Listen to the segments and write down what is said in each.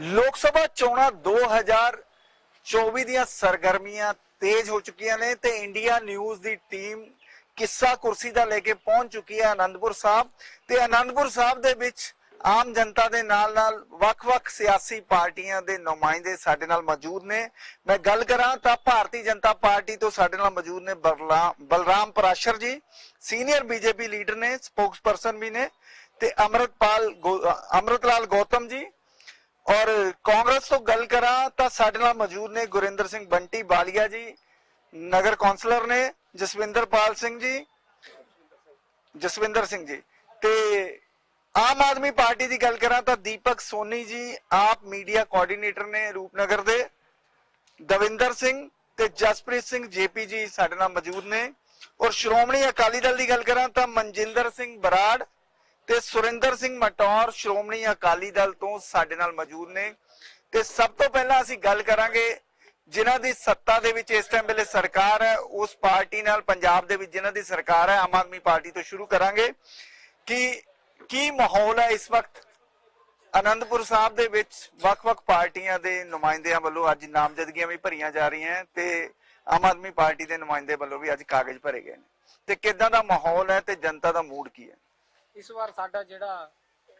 ਲੋਕ ਸਭਾ ਚੋਣਾਂ 2024 ਦੀਆਂ ਸਰਗਰਮੀਆਂ ਤੇਜ਼ ਹੋ ਚੁੱਕੀਆਂ ਨੇ ਤੇ ਇੰਡੀਆ ਨਿਊਜ਼ ਦੀ ਟੀਮ ਕਿੱਸਾ ਕੁਰਸੀ ਦਾ ਲੈ ਕੇ ਪਹੁੰਚ ਚੁੱਕੀ ਹੈ ਆਨੰਦਪੁਰ ਸਾਹਿਬ ਤੇ ਆਨੰਦਪੁਰ ਸਾਹਿਬ ਦੇ ਵਿੱਚ ਆਮ ਜਨਤਾ ਦੇ ਨਾਲ ਨਾਲ ਵੱਖ-ਵੱਖ ਸਿਆਸੀ ਪਾਰਟੀਆਂ ਦੇ ਨੁਮਾਇੰਦੇ ਸਾਡੇ ਨਾਲ ਮੌਜੂਦ ਨੇ। ਮੈਂ ਗੱਲ ਕਰਾਂ ਤਾਂ ਭਾਰਤੀ ਜਨਤਾ ਪਾਰਟੀ ਤੋਂ ਸਾਡੇ ਨਾਲ ਮੌਜੂਦ ਨੇ ਬਲਰਾ- Balram Parashar ji. Senior BJP leader ਨੇ, ਸਪੋਕਸਪਰਸਨ ਵੀ ਨੇ ਤੇ ਅਮਰਤਪਾਲ ਗੋ- ਅਮਰਤਲਾਲ ਗੌਤਮ ਜੀ। ਔਰ ਕਾਂਗਰਸ ਤੋਂ ਗੱਲ ਕਰਾਂ ਤਾਂ ਸਾਡੇ ਨਾਲ ਮੌਜੂਦ ਨੇ ਗੁਰਿੰਦਰ ਸਿੰਘ ਬੰਟੀ ਬਾਲੀਆ ਜੀ, ਨਗਰ ਕੌਂਸਲਰ ਨੇ ਜਸਵਿੰਦਰਪਾਲ ਸਿੰਘ ਜੀ, ਜਸਵਿੰਦਰ ਸਿੰਘ ਜੀ। ਤੇ ਆਮ ਆਦਮੀ ਪਾਰਟੀ ਦੀ ਗੱਲ ਕਰਾਂ ਤਾਂ ਦੀਪਕ ਸੋਨੀ ਜੀ, ਆਪ ਮੀਡੀਆ ਕੋਆਰਡੀਨੇਟਰ ਨੇ ਰੂਪਨਗਰ ਦੇ। ਦਵਿੰਦਰ ਸਿੰਘ ਤੇ ਜਸਪ੍ਰੀਤ ਸਿੰਘ ਜੇਪੀ ਜੀ ਸਾਡੇ ਨਾਲ ਮੌਜੂਦ ਨੇ। ਔਰ ਸ਼੍ਰੋਮਣੀ ਅਕਾਲੀ ਦਲ ਦੀ ਗੱਲ ਕਰਾਂ ਤਾਂ ਮਨਜਿੰਦਰ ਸਿੰਘ ਬਰਾੜ ਤੇ ਸੁਰਿੰਦਰ ਸਿੰਘ ਮਟੌਰ ਸ਼੍ਰੋਮਣੀ ਅਕਾਲੀ ਦਲ ਤੋਂ ਸਾਡੇ ਨਾਲ ਮੌਜੂਦ ਨੇ। ਤੇ ਸਭ ਤੋਂ ਪਹਿਲਾਂ ਅਸੀਂ ਗੱਲ ਕਰਾਂਗੇ ਜਿਨ੍ਹਾਂ ਦੀ ਸੱਤਾ ਦੇ ਵਿੱਚ ਇਸ ਟਾਈਮ ਵੇਲੇ ਸਰਕਾਰ ਹੈ, ਉਸ ਪਾਰਟੀ ਨਾਲ ਪੰਜਾਬ ਦੇ ਵਿੱਚ ਜਿਨ੍ਹਾਂ ਦੀ ਸਰਕਾਰ ਹੈ, ਆਮ ਆਦਮੀ ਪਾਰਟੀ ਤੋਂ ਸ਼ੁਰੂ ਕਰਾਂਗੇ। ਕਿ, ਕੀ ਮਾਹੌਲ ਹੈ ਇਸ ਵਕਤ? ਅਨੰਦਪੁਰ ਸਾਹਿਬ ਦੇ ਵਿੱਚ ਵੱਖ-ਵੱਖ ਪਾਰਟੀਆਂ ਦੇ ਨੁਮਾਇੰਦਿਆਂ ਵੱਲੋਂ ਅੱਜ ਨਾਮਜ਼ਦਗੀਆਂ ਵੀ ਭਰੀਆਂ ਜਾ ਰਹੀਆਂ ਤੇ ਆਮ ਆਦਮੀ ਪਾਰਟੀ ਦੇ ਨੁਮਾਇੰਦੇ ਵੱਲੋਂ ਵੀ ਅੱਜ ਕਾਗਜ਼ ਭਰੇ ਗਏ ਨੇ। ਤੇ ਕਿਦਾਂ ਦਾ ਮਾਹੌਲ ਹੈ ਤੇ ਜਨਤਾ ਦਾ ਮੂਡ ਕੀ ਹੈ? ਇਸ ਵਾਰ ਸਾਡਾ ਜਿਹੜਾ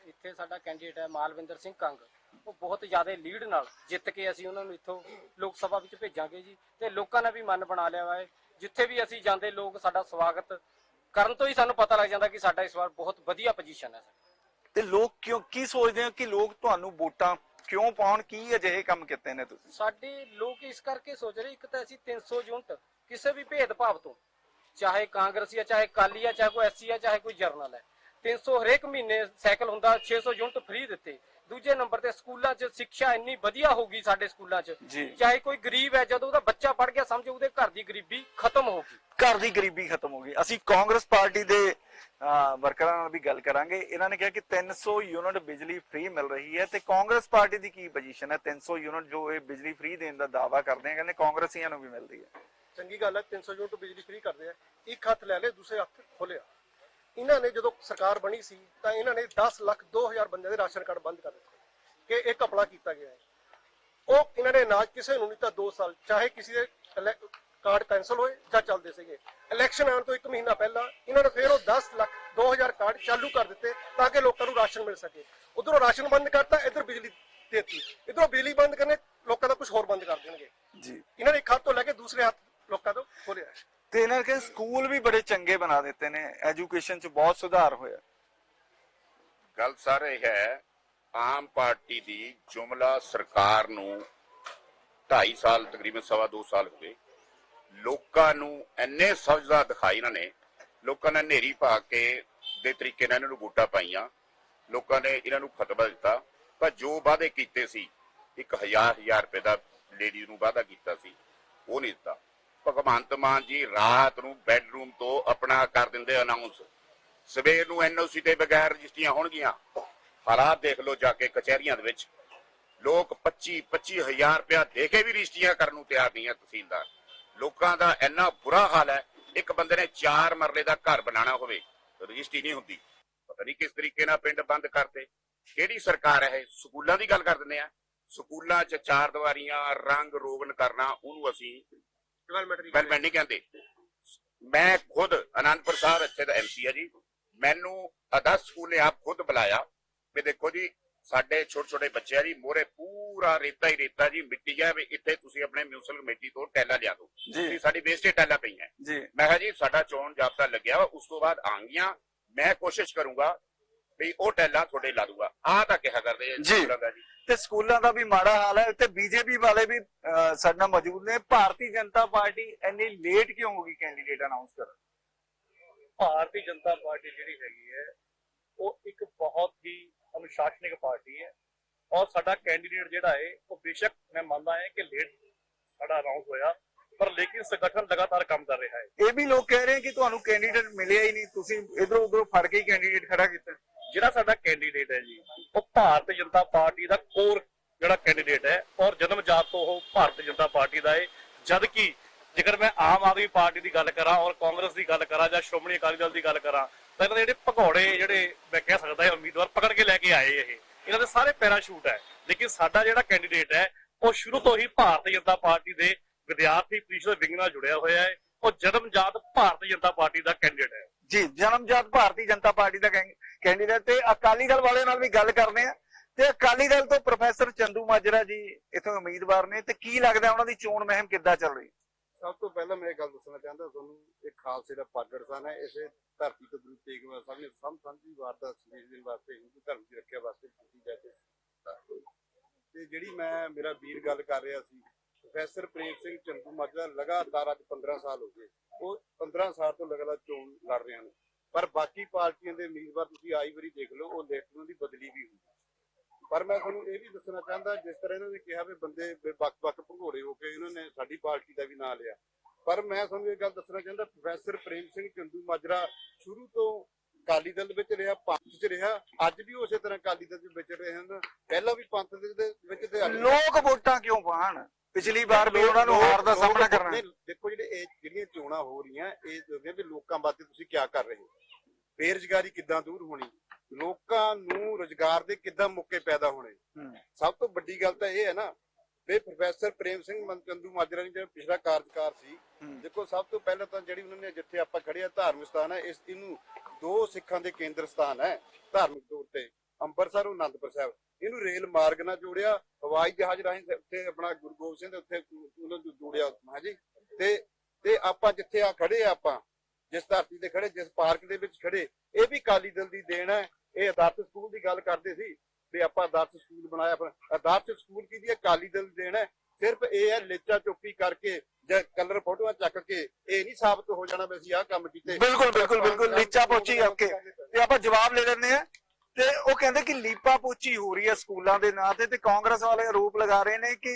ਇੱਥੇ ਸਾਡਾ ਕੈਂਡੀਡੇਟ ਹੈ ਮਾਲਵਿੰਦਰ ਸਿੰਘ ਕੰਗ ਉਹ ਬਹੁਤ ਜ਼ਿਆਦਾ ਲੀਡ ਨਾਲ ਜਿੱਤ ਕੇ ਅਸੀਂ ਉਹਨਾਂ ਨੂੰ ਇੱਥੋਂ ਲੋਕ ਸਭਾ ਵਿੱਚ ਭੇਜਾਂਗੇ ਜੀ ਤੇ ਲੋਕਾਂ ਨੇ ਵੀ ਮਨ ਬਣਾ ਲਿਆ ਵਾ ਹੈ ਜਿੱਥੇ ਵੀ ਅਸੀਂ ਜਾਂਦੇ ਲੋਕ ਸਾਡਾ ਸਵਾਗਤ ਕਰਨ ਤੋਂ ਹੀ ਸਾਨੂੰ ਪਤਾ ਲੱਗ ਜਾਂਦਾ ਕਿ ਸਾਡਾ ਇਸ ਵਾਰ ਬਹੁਤ ਵਧੀਆ ਪੋਜੀਸ਼ਨ ਹੈ ਤੇ ਲੋਕ ਕਿਉਂ ਕੀ ਸੋਚਦੇ ਹੋ ਕਿ ਲੋਕ ਤੁਹਾਨੂੰ ਵੋਟਾਂ ਕਿਉਂ ਪਾਉਣ? ਕੀ ਅਜਿਹੇ ਕੰਮ ਕੀਤੇ ਨੇ ਤੁਸੀਂ? ਸਾਡੇ ਲੋਕ ਇਸ ਕਰਕੇ ਸੋਚ ਰਹੇ ਇੱਕ ਤਾਂ ਅਸੀਂ 300 ਯੂਨਿਟ ਕਿਸੇ ਵੀ ਭੇਦਭਾਵ ਤੋਂ ਚਾਹੇ ਕਾਂਗਰਸੀ ਆ ਚਾਹੇ ਕਾਲੀ ਆ ਚਾਹੇ ਕੋਈ ਐਸਸੀ ਆ ਚਾਹੇ ਕੋਈ ਜਰਨਲ ਹੈ 300 ਹਰੇਕ ਮਹੀਨੇ ਸਾਈਕਲ ਹੁੰਦਾ 600 ਯੂਨਿਟ ਫ੍ਰੀ ਦਿੱਤੇ। ਦੂਜੇ ਨੰਬਰ ਤੇ ਸਕੂਲਾਂ 'ਚ ਸਿੱਖਿਆ ਇੰਨੀ ਵਧੀਆ ਹੋਊਗੀ ਸਾਡੇ ਸਕੂਲਾਂ 'ਚ। ਚਾਹੇ ਕੋਈ ਗਰੀਬ ਹੈ ਜਦੋਂ ਉਹਦਾ ਬੱਚਾ ਪੜ ਗਿਆ ਸਮਝੋ ਉਹਦੇ ਘਰ ਦੀ ਗਰੀਬੀ ਖਤਮ ਹੋਊਗੀ ਘਰ ਦੀ ਗਰੀਬੀ ਖਤਮ ਹੋ ਗਈ। ਅਸੀਂ ਕਾਂਗਰਸ ਪਾਰਟੀ ਦੇ ਵਰਕਰਾਂ ਨਾਲ ਵੀ ਗੱਲ ਕਰਾਂਗੇ। ਇਹਨਾਂ ਨੇ ਕਿਹਾ ਕਿ 300 ਯੂਨਿਟ ਬਿਜਲੀ ਫ੍ਰੀ ਮਿਲ ਰਹੀ ਹੈ ਤੇ ਕਾਂਗਰਸ ਪਾਰਟੀ ਦੀ ਕੀ ਪੋਜੀਸ਼ਨ ਹੈ? 300 ਯੂਨਿਟ ਜੋ ਇਹ ਬਿਜਲੀ ਫ੍ਰੀ ਦੇਣ ਦਾ ਦਾਅਵਾ ਕਰਦੇ ਆ ਕਹਿੰਦੇ ਕਾਂਗਰਸੀਆਂ ਨੂੰ ਵੀ ਮਿਲਦੀ ਹੈ। ਚੰਗੀ ਗੱਲ ਹੈ 300 ਯੂਨਿਟ ਬਿਜਲੀ ਫ੍ਰੀ ਕਰਦੇ ਆ। ਇੱਕ ਹੱਥ ਲੈ ਲੈ ਦੂਸਰੇ ਹੱਥ ਖੋਲਿਆ ਇਹਨਾਂ ਨੇ ਜਦੋਂ ਸਰਕਾਰ ਬਣੀ ਸੀ ਤਾਂ ਇਹਨਾਂ ਨੇ 10 ਲੱਖ 2000 ਬੰਦਿਆਂ ਦੇ ਰਾਸ਼ਨ ਕਾਰਡ ਬੰਦ ਕਰ ਦਿੱਤੇ। ਕਿ ਇਹ ਕਪੜਾ ਕੀਤਾ ਗਿਆ ਹੈ। ਉਹ ਇਹਨਾਂ ਨੇ ਨਾ ਕਿਸੇ ਨੂੰ ਨਹੀਂ ਤਾਂ 2 ਸਾਲ ਚਾਹੇ ਕਿਸੇ ਦੇ ਕਾਰਡ ਕੈਨਸਲ ਹੋਏ ਜਾਂ ਚੱਲਦੇ ਸੀਗੇ। ਇਲੈਕਸ਼ਨ ਆਉਣ ਤੋਂ ਇੱਕ ਮਹੀਨਾ ਪਹਿਲਾਂ ਇਹਨਾਂ ਨੇ ਫਿਰ ਉਹ 10 ਲੱਖ 2000 ਕਾਰਡ ਚਾਲੂ ਕਰ ਦਿੱਤੇ ਤਾਂ ਕਿ ਲੋਕਾਂ ਨੂੰ ਰਾਸ਼ਨ ਮਿਲ ਸਕੇ। ਉਧਰੋਂ ਰਾਸ਼ਨ ਬੰਦ ਕਰਤਾ ਇਧਰ ਬਿਜਲੀ ਦੇਤੀ। ਇਧਰੋਂ ਬਿਜਲੀ ਬੰਦ ਕਰਨੇ ਲੋਕਾਂ ਦਾ ਕੁਝ ਹੋਰ ਬੰਦ ਕਰ ਦੇਣਗੇ। ਜੀ। ਇਹਨਾਂ ਨੇ ਇੱਕ ਹੱਥ ਤੋਂ ਲੈ ਕੇ ਦੂਸਰੇ ਹੱਥ ਲੋਕਾਂ ਤੋਂ ਖੋਲਿਆ ਤੇ ਇਹਨਾਂ ਕੇ ਸਕੂਲ ਵੀ ਬੜੇ ਚੰਗੇ ਬਣਾ ਦਿੱਤੇ ਨੇ, ਐਜੂਕੇਸ਼ਨ 'ਚ ਬਹੁਤ ਸੁਧਾਰ ਹੋਇਆ। ਗੱਲ ਸਰ ਹੈ, ਆਮ ਪਾਰਟੀ ਦੀ ਜੁਮਲਾ ਸਰਕਾਰ ਨੂੰ 2.5 ਸਾਲ, ਤਕਰੀਬਨ ਸਵਾ 2 ਸਾਲ ਹੋ ਗਏ। ਲੋਕਾਂ ਨੂੰ ਇੰਨੇ ਸਵਜਦਾ ਦਿਖਾਈ ਇਹਨਾਂ ਨੇ, ਲੋਕਾਂ ਨੇ ਨੇਰੀ ਪਾ ਕੇ ਦੇ ਤਰੀਕੇ ਨਾਲ ਇਹਨਾਂ ਨੂੰ ਵੋਟਾਂ ਪਾਈਆਂ, ਲੋਕਾਂ ਨੇ ਇਹਨਾਂ ਨੂੰ ਫਤਵਾ ਦਿੱਤਾ। ਪਰ ਜੋ ਵਾਅਦੇ ਕੀਤੇ ਸੀ, ਇੱਕ ਹਜ਼ਾਰ ਹਜ਼ਾਰ ਰੁਪਏ ਦਾ ਲੇਡੀ ਨੂੰ ਵਾਅਦਾ ਕੀਤਾ ਸੀ, ਉਹ ਨਹੀਂ ਦਿੱਤਾ। ਭਗਵੰਤ ਮਾਨ ਜੀ ਰਾਤ ਨੂੰ ਬੈੱਡਰੂਮ ਤੋਂ ਆਪਣਾ ਕਰ ਦਿੰਦੇ ਅਨਾਉਂਸ ਸਵੇਰ ਨੂੰ ਐਨਓਸੀ ਤੇ ਬਗੈਰ ਰਜਿਸਟਰੀਆਂ ਹੋਣਗੀਆਂ। ਹਾਲਾਤ ਦੇਖ ਲਓ ਜਾ ਕੇ ਕਚਹਿਰੀਆਂ ਦੇ ਵਿੱਚ। ਲੋਕ 25 25000 ਰੁਪਇਆ ਦੇ ਕੇ ਵੀ ਰਜਿਸਟਰੀਆਂ ਕਰਨ ਨੂੰ ਤਿਆਰ ਨਹੀਂ ਹੈ ਤਹਿਸੀਲਦਾਰ। ਲੋਕਾਂ ਦਾ ਇੰਨਾ ਬੁਰਾ ਹਾਲ ਹੈ, ਇੱਕ ਬੰਦੇ ਨੇ ਚਾਰ ਮਰਲੇ ਦਾ ਘਰ ਬਣਾਉਣਾ ਹੋਵੇ, ਰਜਿਸਟਰੀ ਨਹੀਂ ਹੁੰਦੀ। ਪਤਾ ਨਹੀਂ ਕਿਸ ਤਰੀਕੇ ਨਾਲ ਪਿੰਡ ਬੰਦ ਕਰਦੇ ਕਿਹੜੀ ਸਰਕਾਰ ਹੈ ਇਹ? ਸਕੂਲਾਂ ਦੀ ਗੱਲ ਕਰ ਦਿੰਦੇ ਆ। ਸਕੂਲਾਂ 'ਚ ਚਾਰ ਦੀਵਾਰੀਆਂ, ਰੰਗ ਰੋਗਨ ਕਰਨਾ, ਉਹਨੂੰ ਅਸੀਂ ਡਿਵੈਲਪਮੈਂਟ ਡਿਵੈਲਪਮੈਂਟ ਨਹੀਂ ਕਹਿੰਦੇ। ਮੈਂ ਖੁਦ ਅਨੰਦਪੁਰ ਸਾਹਿਬ ਇੱਥੇ ਦਾ ਐਮਸੀ ਆ ਜੀ। ਮੈਨੂੰ ਅਦਸ ਸਕੂਲ ਨੇ ਆਪ ਖੁਦ ਬੁਲਾਇਆ। ਵੀ ਦੇਖੋ ਜੀ ਸਾਡੇ ਛੋਟੇ ਛੋਟੇ ਬੱਚੇ ਆ ਜੀ ਮੋਰੇ ਪੂਰਾ ਰੇਤਾ ਹੀ ਰੇਤਾ ਜੀ ਮਿੱਟੀ ਹੈ ਵੀ ਇੱਥੇ ਤੁਸੀਂ ਆਪਣੇ ਮਿਊਨਿਸਪਲ ਕਮੇਟੀ ਤੋਂ ਟੈਲਾ ਲਿਆ ਦਿਓ। ਜੀ। ਤੁਸੀਂ ਸਾਡੀ ਵੇਸਟੇ ਟੈਲਾ ਪਈਆਂ। ਜੀ। ਮੈਂ ਕਿਹਾ ਜੀ ਸਾਡਾ ਚੋਣ ਜਾਬਤਾ ਲੱਗਿਆ ਉਸ ਤੋਂ ਬਾਅਦ ਆਂਗੀਆਂ ਮੈਂ ਕੋਸ਼ਿਸ਼ ਕਰੂੰਗਾ ਵੀ ਉਹ ਟੈਲਾ ਤੁਹਾਡੇ ਲਾ ਦੂੰਗਾ। ਆਹ ਤਾਂ ਕਿਹਾ ਕਰਦੇ ਆ ਜੀ। ਸਕੂਲਾਂ ਦਾ ਜੀ। ਤੇ ਸਕੂਲਾਂ ਦਾ ਵੀ ਮਾੜਾ ਹਾਲ ਹੈ। ਤੇ ਬੀਜੇਪੀ ਵਾਲੇ ਵੀ ਅਹ, ਸਾਡੇ ਨਾਲ ਮੌਜੂਦ ਨੇ। ਭਾਰਤੀ ਜਨਤਾ ਪਾਰਟੀ ਇੰਨੀ ਲੇਟ ਕਿਉਂ ਹੋ ਗਈ ਕੈਂਡੀਡੇਟ ਅਨਾਉਂਸ ਕਰਨ? ਭਾਰਤੀ ਜਨਤਾ ਪਾਰਟੀ ਜਿਹੜੀ ਹੈਗੀ ਹੈ ਉਹ ਇੱਕ ਬਹੁਤ ਹੀ ਅਨੁਸ਼ਾਸਨਿਕ ਪਾਰਟੀ ਹੈ। ਔਰ ਸਾਡਾ ਕੈਂਡੀਡੇਟ ਜਿਹੜਾ ਹੈ ਉਹ ਬੇਸ਼ੱਕ ਮੈਂ ਮੰਨਦਾ ਹਾਂ ਕਿ ਲੇਟ ਸਾਡਾ ਅਨਾਉਂਸ ਹੋਇਆ ਪਰ ਲੇਕਿਨ ਸੰਗਠਨ ਲਗਾਤਾਰ ਕੰਮ ਕਰ ਰਿਹਾ ਹੈ। ਇਹ ਵੀ ਲੋਕ ਕਹਿ ਰਹੇ ਕਿ ਤੁਹਾਨੂੰ ਕੈਂਡੀਡੇਟ ਮਿਲਿਆ ਹੀ ਨਹੀਂ। ਤੁਸੀਂ ਇਧਰੋਂ ਉਧਰੋਂ ਫੜ ਕੇ ਹੀ ਕੈਂਡੀਡੇਟ ਖੜਾ ਕੀਤਾ। ਜਿਹੜਾ ਸਾਡਾ ਕੈਂਡੀਡੇਟ ਹੈ ਜੀ, ਉਹ ਭਾਰਤੀ ਜਨਤਾ ਪਾਰਟੀ ਦਾ ਕੋਰ ਜਿਹੜਾ ਕੈਂਡੀਡੇਟ ਹੈ, ਔਰ ਜਨਮ ਜਾਤ ਤੋਂ ਉਹ ਭਾਰਤੀ ਜਨਤਾ ਪਾਰਟੀ ਦਾ ਹੈ। ਜਦ ਕਿ ਜੇਕਰ ਮੈਂ ਆਮ ਆਦਮੀ ਪਾਰਟੀ ਦੀ ਗੱਲ ਕਰਾਂ ਔਰ ਕਾਂਗਰਸ ਦੀ ਗੱਲ ਕਰਾਂ ਜਾਂ ਸ਼੍ਰੋਮਣੀ ਅਕਾਲੀ ਦਲ ਦੀ ਗੱਲ ਕਰਾਂ, ਤਾਂ ਇਹਨਾਂ ਦੇ ਜਿਹੜੇ ਭਗੌੜੇ ਜਿਹੜੇ ਮੈਂ ਕਹਿ ਸਕਦਾ ਹਾਂ ਉਮੀਦਵਾਰ ਪਕੜ ਕੇ ਲੈ ਕੇ ਆਏ ਇਹ। ਇਹਨਾਂ ਦੇ ਸਾਰੇ ਪੈਰਾਸ਼ੂਟ ਹੈ। ਲੇਕਿਨ ਸਾਡਾ ਜਿਹੜਾ ਕੈਂਡੀਡੇਟ ਹੈ, ਉਹ ਸ਼ੁਰੂ ਤੋਂ ਹੀ ਭਾਰਤੀ ਜਨਤਾ ਪਾਰਟੀ ਦੇ ਵਿਦਿਆਰਥੀ ਪ੍ਰੀਸ਼ਦ ਵਿੰਗ ਨਾਲ ਜੁੜਿਆ ਹੋਇਆ ਹੈ। ਉਹ ਜਨਮ ਜਾਤ ਭਾਰਤੀ ਜਨਤਾ ਪਾਰਟੀ ਦਾ ਕੈਂਡੀਡੇਟ ਹੈ। ਜੀ, ਜਨਮਜਾਤ ਭਾਰਤੀ ਜਨਤਾ ਪਾਰਟੀ ਦਾ ਕੈਂਡੀਡੇਟ ਤੇ ਅਕਾਲੀ ਦਲ ਵਾਲਿਆਂ ਨਾਲ ਵੀ ਗੱਲ ਕਰਦੇ ਆ। ਤੇ ਅਕਾਲੀ ਦਲ ਤੋਂ ਪ੍ਰੋਫੈਸਰ ਚੰਦੂ ਮਾਜਰਾ ਜੀ ਇਥੋਂ ਉਮੀਦਵਾਰ ਨੇ ਤੇ ਕੀ ਲੱਗਦਾ ਉਹਨਾਂ ਦੀ ਚੋਣ ਮਹਿਮ ਕਿੱਦਾਂ ਚੱਲ ਰਹੀ? ਸਭ ਤੋਂ ਪਹਿਲਾਂ ਮੈਂ ਇਹ ਗੱਲ ਦੱਸਣਾ ਚਾਹੁੰਦਾ, ਤੁਹਾਨੂੰ ਇਹ ਖਾਲਸੇ ਦਾ ਪਾਗੜਸਾਨ ਹੈ, ਇਸੇ ਧਰਤੀ ਤੋਂ ਗੁਰੂ ਤੇਗ ਬਹਾਦਰ ਸਾਹਿਬ ਨੇ ਸਭ ਸਾਂਝੀ ਵਾਰਤਾ ਸੰਦੇਸ਼ ਦੇਣ ਵਾਸਤੇ, ਹਿੰਦੂ ਧਰਮ ਦੀ ਰੱਖਿਆ ਵਾਸਤੇ ਕੀਤੀ ਜਾਂਦੀ ਤੇ ਜਿਹੜੀ ਮੈਂ, ਮੇਰਾ ਵੀਰ ਗੱਲ ਕਰ ਰਿਹਾ ਸੀ ਪ੍ਰੋਫੈਸਰ ਪ੍ਰੇਮ ਸਿੰਘ ਚੰਦੂ ਮਾਜਰਾ ਲਗਾਤਾਰ ਅੱਜ 15 ਸਾਲ ਹੋ ਗਏ। ਉਹ 15 ਸਾਲ ਤੋਂ ਲਗਾਤਾਰ ਚੋਣ ਲੜ ਰਹੇ ਹਨ ਪਰ ਬਾਕੀ ਪਾਰਟੀਆਂ ਦੇ ਉਮੀਦਵਾਰ ਤੁਸੀਂ ਆਈ ਵਾਰੀ ਦੇਖ ਲਓ, ਉਹ ਲਿਸਟ ਦੀ ਬਦਲੀ ਵੀ ਹੋਈ ਪਰ ਮੈਂ ਤੁਹਾਨੂੰ ਇਹ ਵੀ ਦੱਸਣਾ ਚਾਹੁੰਦਾ, ਜਿਸ ਤਰ੍ਹਾਂ ਇਹਨਾਂ ਨੇ ਕਿਹਾ ਵੀ ਬੰਦੇ ਵੱਖ-ਵੱਖ ਭੰਗੋੜੇ ਹੋ ਕੇ ਇਹਨਾਂ ਨੇ ਸਾਡੀ ਪਾਰਟੀ ਦਾ ਵੀ ਨਾਂ ਲਿਆ। ਪਰ ਮੈਂ ਤੁਹਾਨੂੰ ਇਹ ਗੱਲ ਦੱਸਣਾ ਚਾਹੁੰਦਾ, ਪ੍ਰੋਫੈਸਰ ਪ੍ਰੇਮ ਸਿੰਘ ਚੰਦੂ ਮਾਜਰਾ ਸ਼ੁਰੂ ਤੋਂ ਅਕਾਲੀ ਦਲ ਵਿੱਚ ਰਿਹਾ, ਪੰਥ 'ਚ ਰਿਹਾ, ਅੱਜ ਵੀ ਉਸੇ ਤਰ੍ਹਾਂ ਅਕਾਲੀ ਦਲ ਵਿੱਚ ਵਿਚਰ ਰਹੇ ਹਨ। ਪਹਿਲਾਂ ਵੀ ਪੰਥ ਦੇ ਵਿੱਚ ਤੇ ਲੋਕ ਵੋਟਾਂ ਕਿਉਂ ਪਾਣ ਪਿਛਲੀ ਵਾਰ ਵੀ ਉਹਨਾਂ ਨੂੰ ਹਾਰ ਦਾ ਸਾਹਮਣਾ ਕਰਨਾ ਨਹੀਂ, ਦੇਖੋ ਜਿਹੜੇ ਇਹ ਜਿਹੜੀਆਂ ਚੋਣਾਂ ਹੋ ਰਹੀਆਂ ਇਹ ਦੱਸਦੇ ਵੀ ਲੋਕਾਂ ਵਾਸਤੇ ਤੁਸੀਂ ਕੀ ਕਰ ਰਹੇ ਹੋ? ਬੇਰੁਜ਼ਗਾਰੀ ਕਿੱਦਾਂ ਦੂਰ ਹੋਣੀ? ਲੋਕਾਂ ਨੂੰ ਰੁਜ਼ਗਾਰ ਦੇ ਕਿੱਦਾਂ ਮੌਕੇ ਪੈਦਾ ਹੋਣੇ? ਹੂੰ। ਸਭ ਤੋਂ ਵੱਡੀ ਗੱਲ ਤਾਂ ਇਹ ਹੈ ਨਾ ਵੀ ਪ੍ਰੋਫੈਸਰ ਪ੍ਰੇਮ ਸਿੰਘ ਮਨਚੰਦੂ ਮਾਜਰਾ ਨੇ ਜਿਹੜਾ ਪਿਛਲਾ ਕਾਰਜਕਾਰ ਸੀ। ਹੂੰ। ਦੇਖੋ ਸਭ ਤੋਂ ਪਹਿਲਾਂ ਤਾਂ ਜਿਹੜੀ ਉਹਨਾਂ ਨੇ ਜਿੱਥੇ ਆਪਾਂ ਖੜੇ ਆ ਧਾਰਮਿਕ ਸਥਾਨ ਹੈ ਇਸ ਇਹਨੂੰ ਦੋ ਸਿੱਖਾਂ ਦੇ ਕੇਂਦਰ ਸਥਾਨ ਹੈ ਧਾਰਮਿਕ ਤੌਰ ਤੇ ਅੰਮ੍ਰਿਤਸਰ ਉਹ ਅਨੰਦਪੁਰ ਸਾਹਿਬ। ਇਹਨੂੰ ਰੇਲ ਮਾਰਗ ਨਾਲ ਜੋੜਿਆ ਹਵਾਈ ਜਹਾਜ਼ ਰਾਹੀਂ ਉੱਥੇ ਆਪਣਾ ਗੁਰੂ ਗੋਬਿੰਦ ਸਿੰਘ ਦੇ ਉੱਥੇ ਉਹਨਾਂ ਨੂੰ ਜੋੜਿਆ ਹਾਂਜੀ। ਤੇ ਤੇ ਆਪਾਂ ਜਿੱਥੇ ਆ ਖੜੇ ਆ ਆਪਾਂ ਜਿਸ ਧਰਤੀ ਤੇ ਖੜੇ ਜਿਸ ਪਾਰਕ ਦੇ ਵਿੱਚ ਖੜੇ ਇਹ ਵੀ ਕਾਲੀ ਦਲ ਦੀ ਦੇਣ ਹੈ। ਇਹ ਆਦਰਸ਼ ਸਕੂਲ ਦੀ ਗੱਲ ਕਰਦੇ ਸੀ ਵੀ ਆਪਾਂ ਆਦਰਸ਼ ਸਕੂਲ ਬਣਾਇਆ ਪਰ ਆਦਰਸ਼ ਸਕੂਲ ਕੀ ਦੀ ਕਾਲੀ ਦਲ ਦੇਣ ਹੈ। ਸਿਰਫ ਇਹ ਹੈ ਲੇਚਾ ਚੁੱਪੀ ਕਰਕੇ ਜਾਂ ਕਲਰ ਫੋਟੋਆਂ ਚੱਕ ਕੇ ਇਹ ਨਹੀਂ ਸਾਬਤ ਹੋ ਜਾਣਾ ਵੀ ਅਸੀਂ ਆਹ ਕੰਮ ਕੀਤੇ। ਬਿਲਕੁਲ ਬਿਲਕੁਲ ਬਿਲਕੁਲ ਲੀਚਾ ਪੋਚੀ ਕਰਕੇ ਤੇ ਆਪਾਂ ਜਵਾਬ ਲੈ ਲੈਂਦੇ ਆ ਤੇ ਉਹ ਕਹਿੰਦੇ ਕਿ ਲੀਪਾ ਪੋਚੀ ਹੋ ਰਹੀ ਹੈ ਸਕੂਲਾਂ ਦੇ ਨਾਂ ਤੇ ਤੇ ਕਾਂਗਰਸ ਵਾਲੇ ਆਰੋਪ ਲਗਾ ਰਹੇ ਨੇ ਕਿ